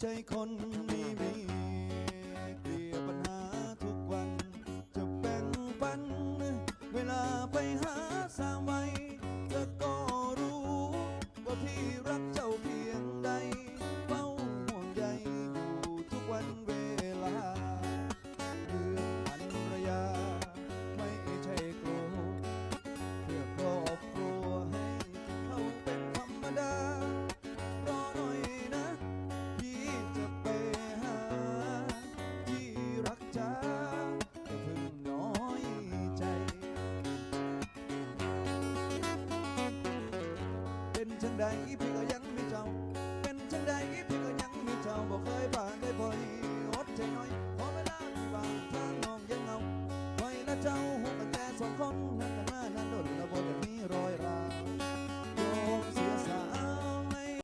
ใจคนไม่มีเกลียปัญหาทุกวัน จะแบ่งปัน เวลาไปหาสามไว้จะก็ จังใดพี่ก็ยังมีเจ้า เป็นจังใดพี่ก็ยังมีเจ้าบอกเคยป่าเคยปล่อยอดใจน้อยขอเวลาที่ว่างทางมองยังเงาคว้ละเจ้า